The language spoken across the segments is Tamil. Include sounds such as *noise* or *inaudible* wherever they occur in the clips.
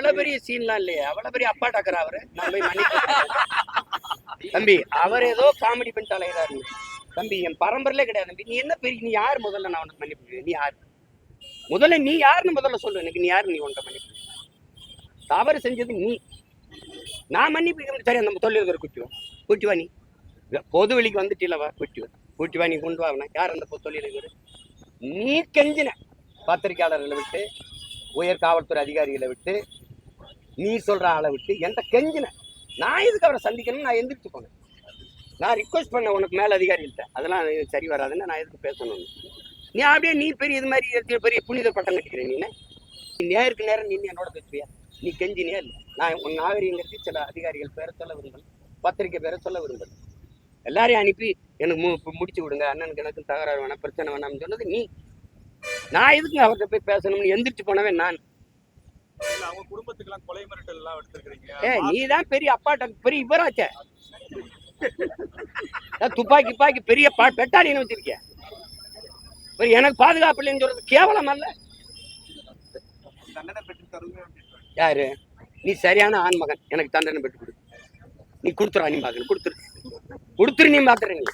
அவ்வளவு பெரிய சீன்லாம் இல்லையே. அவ்வளவு பெரிய அப்பா டாக்கர் அவரு. நான் போய் மன்னிக்க தம்பி அவர் ஏதோ காமெடி பண்ணிட்டு அலைகிறாரு தம்பி என் பரம்பரையிலே கிடையாது. தம்பி நீ என்ன பெரிய நீ யார் முதல்ல நான் உனக்கு மன்னிப்பு நீ யார்? முதல்ல நீ யாருன்னு முதல்ல சொல்லு. எனக்கு நீ யாரு நீ உன்ட்ட மன்னிப்பு தவறு செஞ்சது நீ. நான் மன்னிப்பு சரி நம்ம தொழில் குட்டி வா. நீ. பொது வெளிக்கு வந்துட்டு இல்லவா வா குட்டி வா. நீ கொண்டு வாங்கினா யார் அந்த தொழில் நீ கெஞ்சின. பத்திரிக்கையாளர்களை விட்டு உயர் காவல்துறை அதிகாரிகளை விட்டு நீ சொல்கிற ஆளை விட்டு என்கிட்ட கெஞ்சின. நான் எதுக்கு அவரை சந்திக்கணும் நான் எந்திரிச்சு போனேன். நான் ரிக்வஸ்ட் பண்ண உனக்கு மேலே அதிகாரிகிட்ட அதெல்லாம் சரி வராதுன்னு நான் எதுக்கு பேசணும் நீ அப்படியே நீ பெரிய இது மாதிரி பெரிய புனித பட்டம் கட்டிக்கிற நீ நீ நேருக்கு நேரம் நீ என்னோட பேசுவியா? நீ கெஞ்சினியா இல்லை? நான் உன் நாகரிகங்கிறது சில அதிகாரிகள் பேரை சொல்ல விரும்பல பத்திரிக்கை பேரை சொல்ல விரும்பல எல்லாரையும் அனுப்பி எனக்கு மு முடிச்சு விடுங்க. அண்ணனுக்கு எனக்கு தகராறு வேணாம் பிரச்சனை வேணாம்னு சொன்னது நீ. நான் எதுக்கு அவர்கிட்ட போய் பேசணும்னு எந்திரிச்சு போனவே நான். அவங்க குடும்பத்துக்கெல்லாம் கொலை மிரட்டல் எல்லாம் எடுத்திருக்கீங்க ஏ நீ தான் பெரிய அப்பாட்ட பெரிய இவராச்சே. துப்பாக்கி துப்பாக்கி பெரிய பா பெட்டாலின்னு எனக்கு பாதுகாப்பு இல்லைன்னு சொல்றது கேவலம் அல்ல. யாரு? நீ சரியான ஆண் மகன். எனக்கு தண்டனை பெற்று கொடு. நீ கொடுத்துரு நீ பார்க்கணும் கொடுத்துரு. கொடுத்துரு நீ பார்த்துற நீ.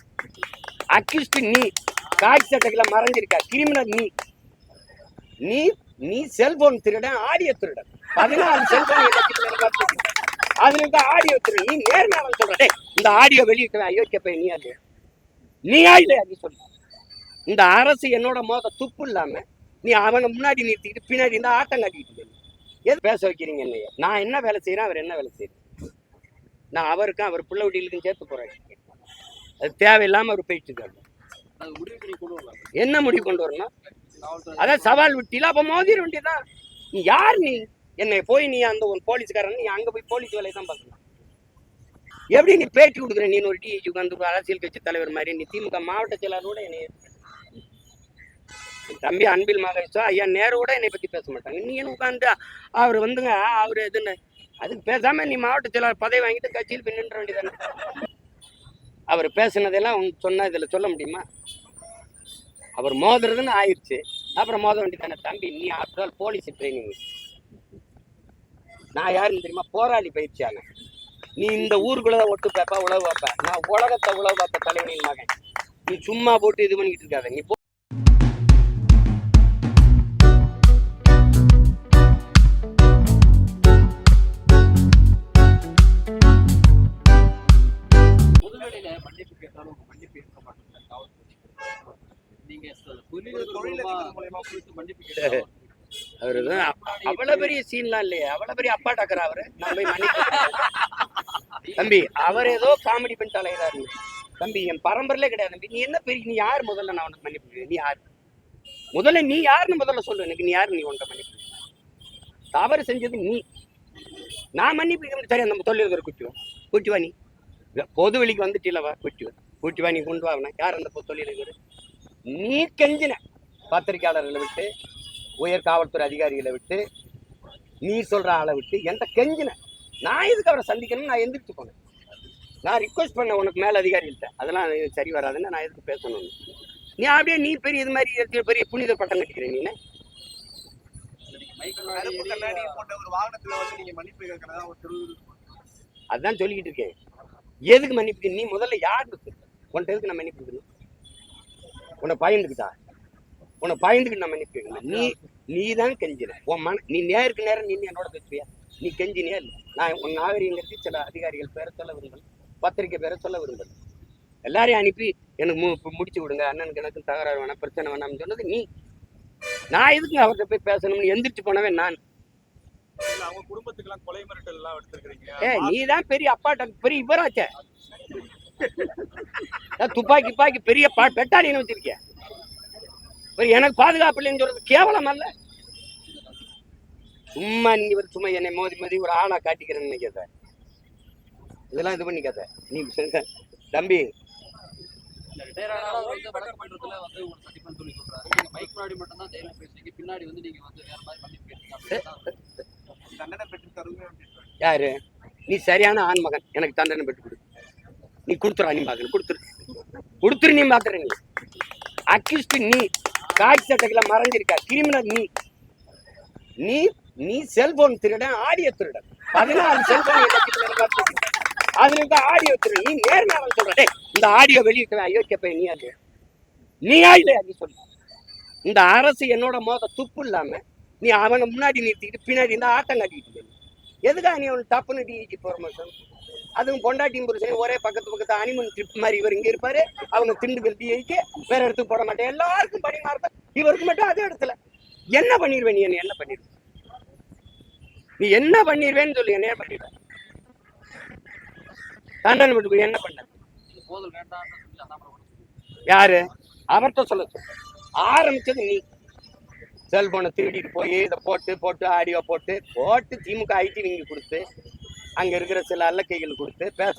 அக்யூஸ்ட் நீ. காட்சி சட்டங்களை மறைஞ்சிருக்க. கிரிமினல் நீ. நீ நீ செல்போன் திருடன் ஆடியோ திருடன் பதினாலு செல்போன் அதுல இருக்க ஆடியோ திருடன் நீ நேர்மையாக சொல்ற. இந்த ஆடியோ வெளியிட்ட அயோக்கிய போய் நீ அது நீ இல்லையா? நீ சொல்லு. இந்த அரசு என்னோட மோத துப்பு இல்லாம நீ அவனை முன்னாடி நிறுத்திக்கிட்டு பின்னாடி இந்த ஆட்டம் காட்டிக்கிட்டு. எது பேச வைக்கிறீங்க என்னைய? நான் என்ன வேலை செய்யறேன் அவர் என்ன வேலை செய்யறேன் நான் அவருக்கும் அவர் பிள்ளை வீட்டிலுக்கும் சேர்த்து போறேன். அது தேவையில்லாம அவர் போயிட்டு இருக்காரு. என்ன முடிவு கொண்டு வரணும்? அதான் சவால் விட்டில அப்ப மோதிர வேண்டியதான் நீ யார் நீ? என்னை போய் நீ அந்த ஒரு போலீஸ்காரன் நீ அங்க போய் போலீஸ் வேலையை தான் பார்க்கலாம் எப்படி நீ பேட்டி கொடுக்குற? நீ ஒரு டிஹெச் உட்காந்து அரசியல் கட்சி தலைவர் மாதிரி நீ திமுக மாவட்ட செயலாளரோட என்னை தம்பி அன்பில் மகேஷோ ஐயா நேரோட என்னை பத்தி பேச மாட்டாங்க. நீ என்ன உட்காந்து அவர் வந்துங்க அவர் எதுன்னு அதுக்கு பேசாம நீ மாவட்ட செயலாளர் பதவி வாங்கிட்டு கட்சியில் பின்னுற நின்ற வேண்டியதானே அவர் பேசுனதெல்லாம் உன் சொன்னா இதுல சொல்ல முடியுமா? அவர் மோதுறதுன்னு ஆயிடுச்சு அப்புறம் மோத வேண்டியதானே தம்பி நீ ஆஃப்டர் ஆல் போலீஸ் ட்ரைனிங் நான் யாருன்னு தெரியுமா? போராளி பயிற்சியாங்க நீ இந்த ஊருக்குள்ள ஒட்டு பேப்பா உழவு பார்ப்ப நான் உலகத்தை உழவு பார்ப்ப தலைவனின் மகன். நீ சும்மா போட்டு இது பண்ணிக்கிட்டு இருக்காத. நீ *laughs* அவரு அவ்வளவு பெரிய சீன்லாம் இல்லையே. அவ்வளவு பெரிய அப்பா டக்கர் அவரு? நான் போய் மன்னிப்பு கேட்கிறேன். *laughs* தம்பி அவர் ஏதோ காமெடி பண்ணிட்டு அலைகிறாரு தம்பி என் பரம்பரையிலே கிடையாது தம்பி. நீ என்ன பெரிய நீ யார் முதல்ல நான் உனக்கு மன்னிப்பு? நீ யார்? முதல்ல நீ யாருன்னு முதல்ல சொல்லு. எனக்கு நீ யாரு நீ உன்ட்ட மன்னிப்பு? தவறு செஞ்சது நீ. நான் மன்னிப்பு. சரி நம்ம தொழில் குட்டி வா குட்டி வா நீ. பொது வெளிக்கு வந்துட்டில்லவா குட்டி வா. குட்டி வா நீ கொண்டு வா அவனை. யார் அந்த தொழில் நீ கெஞ்சின. பத்திரிக்கையாளர்களை விட்டு உயர் காவல்துறை அதிகாரிகளை விட்டு நீ சொல்கிற ஆளை விட்டு என்கிட்ட கெஞ்சின. நான் எதுக்கு அவரை சந்திக்கணும்னு நான் எந்திரிச்சு போனேன். நான் ரிக்வஸ்ட் பண்ணேன் உனக்கு மேலே அதிகாரிகள்ட்ட அதெல்லாம் சரி வராதுன்னு நான் எதுக்கு பேசணும் நீ அப்படியே நீ பெரிய இது மாதிரி பெரிய புனித பட்டம் கட்டிக்கிறேன் நீ நீங்க ஒரு மன்னிப்பு கேட்கறதா அதான் சொல்லிக்கிட்டு இருக்கேன். எதுக்கு மன்னிப்பு நீ முதல்ல யாருக்கு உன்ட்ட எதுக்கு நான் மன்னிப்பு உன்னை பயந்துக்கிட்டா? உன்னை பயந்துக்கிட்டு நான் கேட்கணும் நீ நீ தான் கெஞ்சின. உன் மன நீ நேருக்கு நேரம் நீ என்னோட பேசுவியா நீ கெஞ்சினியா இல்லை? நான் உன் நாகரிகங்கிறது சில அதிகாரிகள் பேரை சொல்ல விரும்பல. பத்திரிக்கை பேரை சொல்ல விரும்பல. எல்லாரையும் அனுப்பி எனக்கு மு இப்ப முடிச்சு விடுங்க அண்ணனுக்கு எனக்கு தகராறு வேணாம் பிரச்சனை வேணாம்னு சொன்னது நீ. நான் எதுக்கு அவர்கிட்ட போய் பேசணும்னு எந்திரிச்சு போனவன் நான். இல்ல அவங்க குடும்பத்துக்கெல்லாம் கொலை மிரட்டல் எல்லாம் எடுத்திருக்கீங்க ஏ நீ தான் பெரிய அப்பாட்ட பெரிய இவராச்சே. துப்பாக்கி துப்பாக்கி பெரிய பா பெட்டாலின்னு வச்சிருக்க ஒரு எனக்கு பாதுகாப்பு இல்லைன்னு சொல்றது கேவலம் அல்ல. சும்மா நீ ஒரு சும்மா என்னை மோதி மோதி ஒரு ஆளா காட்டிக்கிறேன்னு நினைக்காத. இதெல்லாம் இது பண்ணிக்காத. நீ *laughs* தம்பி. யாரு? நீ சரியான ஆண் மகன். எனக்கு தண்டனை பெற்று கொடு. நீ கொடுத்துரு நீ பாக்குற கொடுத்துரு. கொடுத்துரு நீ பாக்குற நீ அட்லீஸ்ட் நீ காட்சி சட்டங்களை மறைஞ்சிருக்கா. கிரிமினல் நீ. நீ நீ செல்போன் திருடன் ஆடியோ திருடன். பதினாலு செல்போன் அதுல இருக்க ஆடியோ திருடன். நீ நேர்மையாக சொல்ற. இந்த ஆடியோ வெளியிட்டு அயோக்கிய போய் நீ அது நீ இல்லையா நீ சொல்ல இந்த அரசு என்னோட மோத துப்பு இல்லாம நீ அவனை முன்னாடி நிறுத்திக்கிட்டு பின்னாடி இருந்தா ஆட்டம் காட்டிக்கிட்டு எதுக்காக நீ அவனுக்கு தப்புன்னு டிஜி மாதிரி அதுவும் பொண்டாட்டியும் புருஷன் ஒரே பக்கத்து பக்கத்து அனிமன் ட்ரிப் மாதிரி இவர் இங்க இருப்பாரு. அவங்க திண்டுக்கல் டிஐக்கு வேற இடத்துக்கு போட மாட்டேன். எல்லாருக்கும் பணி மாறுப்ப இவருக்கு மட்டும் அதே இடத்துல. என்ன பண்ணிடுவேன் நீ என்ன? என்ன பண்ணிடுவேன் நீ என்ன பண்ணிடுவேன்னு சொல்லி என்ன பண்ணிடுவேன் தண்டனை விட்டு என்ன பண்ண? யாரு? அவர்கிட்ட சொல்ல ஆரம்பிச்சது நீ. செல்போனை திருடிட்டு போய் இதை போட்டு போட்டு ஆடியோ போட்டு போட்டு திமுக ஐடி நீங்க கொடுத்து அங்க இருக்கிற சில அல்லக்கைகள் கொடுத்து பேச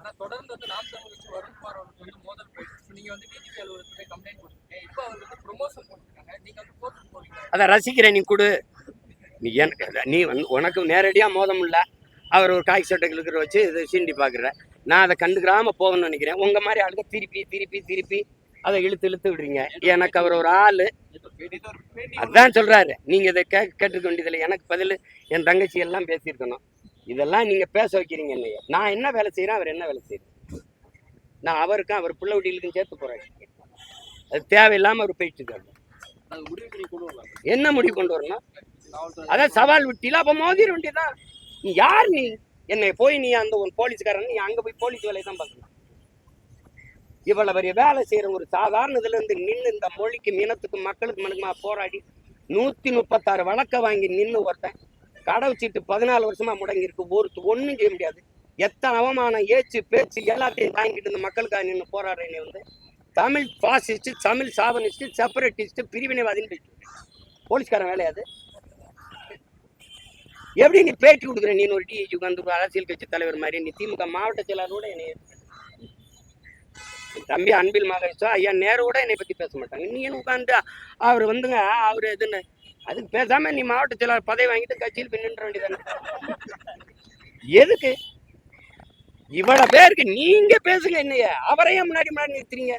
ஆனா தொடர்ந்து வந்து நாம் தமிழ் கட்சி வருண்குமார் அவருக்கு வந்து மோதல் போயிட்டு இப்ப நீங்க வந்து டிஜிபி அலுவலகத்துல போய் கம்ப்ளைண்ட் கொடுத்துருக்கீங்க. இப்போ அவர் வந்து ப்ரொமோஷன் போட்டுருக்காங்க. நீங்க வந்து கோர்ட்டுக்கு போறீங்க அதை ரசிக்கிறேன் நீ கொடு. நீ எனக்கு நீ வந்து உனக்கு நேரடியாக மோதம் இல்லை. அவர் ஒரு காய் சட்டைகள் இருக்கிற வச்சு இதை சீண்டி பார்க்குற நான் அதை கண்டுக்கிறாம போகணும்னு நினைக்கிறேன். உங்க மாதிரி ஆளுங்க திருப்பி திருப்பி திருப்பி அதை இழுத்து இழுத்து விடுறீங்க. எனக்கு அவர் ஒரு ஆள். அதான் சொல்றாரு. நீங்க இதை கே கேட்டுக்க வேண்டியதில்லை எனக்கு பதில் என் தங்கச்சி எல்லாம் பேசியிருக்கணும். இதெல்லாம் நீங்க பேச வைக்கிறீங்க இல்லையா? நான் என்ன வேலை செய்யறேன் அவர் என்ன வேலை செய்யறேன் நான் அவருக்கும் அவர் பிள்ளை வீட்டிலுக்கும் சேர்த்து போறேன். அது தேவையில்லாம அவர் போயிட்டு இருக்காரு. அது என்ன முடிவு கொண்டு வரணும்? அதான் சவால் விட்டில அப்ப மோதிர வேண்டியதான் நீ யார் நீ? என்னை போய் நீ அந்த ஒரு போலீஸ்காரன் நீ அங்க போய் போலீஸ் வேலையை தான் பார்க்கணும். இவ்வளவு பெரிய வேலை செய்யற ஒரு சாதாரண இதுல இருந்து நின்று இந்த மொழிக்கு இனத்துக்கும் மக்களுக்கு மனுக்குமா போராடி நூத்தி முப்பத்தாறு வழக்க வாங்கி நின்று ஒருத்தன் கடை வச்சுட்டு பதினாலு வருஷமா முடங்கி இருக்கு ஒரு ஒண்ணும் செய்ய முடியாது. எத்தனை அவமானம் ஏச்சு பேச்சு எல்லாத்தையும் தாங்கிட்டு இந்த மக்களுக்காக நின்று போராடுறேன் வந்து Tamil fascist Tamil chauvinist separatist பிரிவினைவாதின்னு பேசிட்டு போலீஸ்காரன் வேலையாது எப்படி நீ பேட்டி கொடுக்குற? நீ ஒரு டிஜி உட்காந்து அரசியல் கட்சி தலைவர் மாதிரி. நீ திமுக மாவட்ட செயலாளரோட என்னை தம்பி அன்பில் மகேஷோ. ஐயா நேரோட என்னை பத்தி பேச மாட்டாங்க. நீ என்ன உட்காந்து அவர் வந்துங்க அவர் எதுன்னு அதுக்கு பேசாம நீ மாவட்ட செயலாளர் பதவி வாங்கிட்டு கட்சியில் போய் நின்ற வேண்டியதானே எதுக்கு? இவ்வளவு பேருக்கு நீங்க பேசுங்க என்னைய. அவரையும் முன்னாடி முன்னாடி நிறுத்துறீங்க.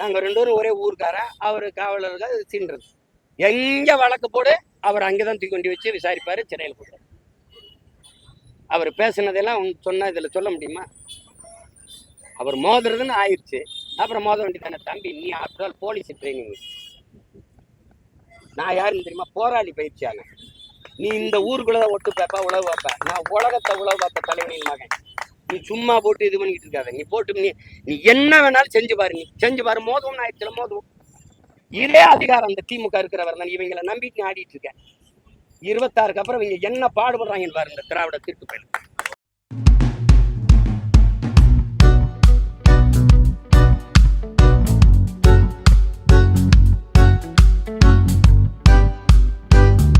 நாங்க ரெண்டு பேரும் ஒரே ஊருக்காரன் அவரு காவலர்கள் சீன்றது. எங்க வழக்கு போடு அவர் அங்கதான் தூக்கி கொண்டு வச்சு விசாரிப்பாரு சிறையில் போட்டார் அவர் பேசுனதெல்லாம் உன் சொன்ன இதுல சொல்ல முடியுமா? அவர் மோதுறதுன்னு ஆயிடுச்சு அப்புறம் மோத வேண்டி தானே தம்பி நீ ஆஃப்டர் போலீஸ் ட்ரைனிங் நான் யாருன்னு தெரியுமா? போராளி பயிற்சியான நீ இந்த ஊருக்குள்ள ஒட்டு பார்ப்ப உழவு பார்ப்ப நான் உலகத்தை உழவு பார்ப்ப தலைவனின் மகன். நீ சும்மா போட்டு இது பண்ணிக்கிட்டு இருக்காத. நீ போட்டு நீ நீ என்ன வேணாலும் செஞ்சு பாரு நீ செஞ்சு பாரு. மோதும் ஆயிடுச்சுல மோதும் இதே அதிகாரம் அந்த திமுக இருக்கிறவர் தான் இவங்களை நம்பிட்டு நீ ஆடிட்டு இருக்க. இருபத்தாறுக்கு அப்புறம் இவங்க என்ன பாடுபடுறாங்கன்னு பாரு இந்த திராவிட திருட்டு பயிலுக்கு.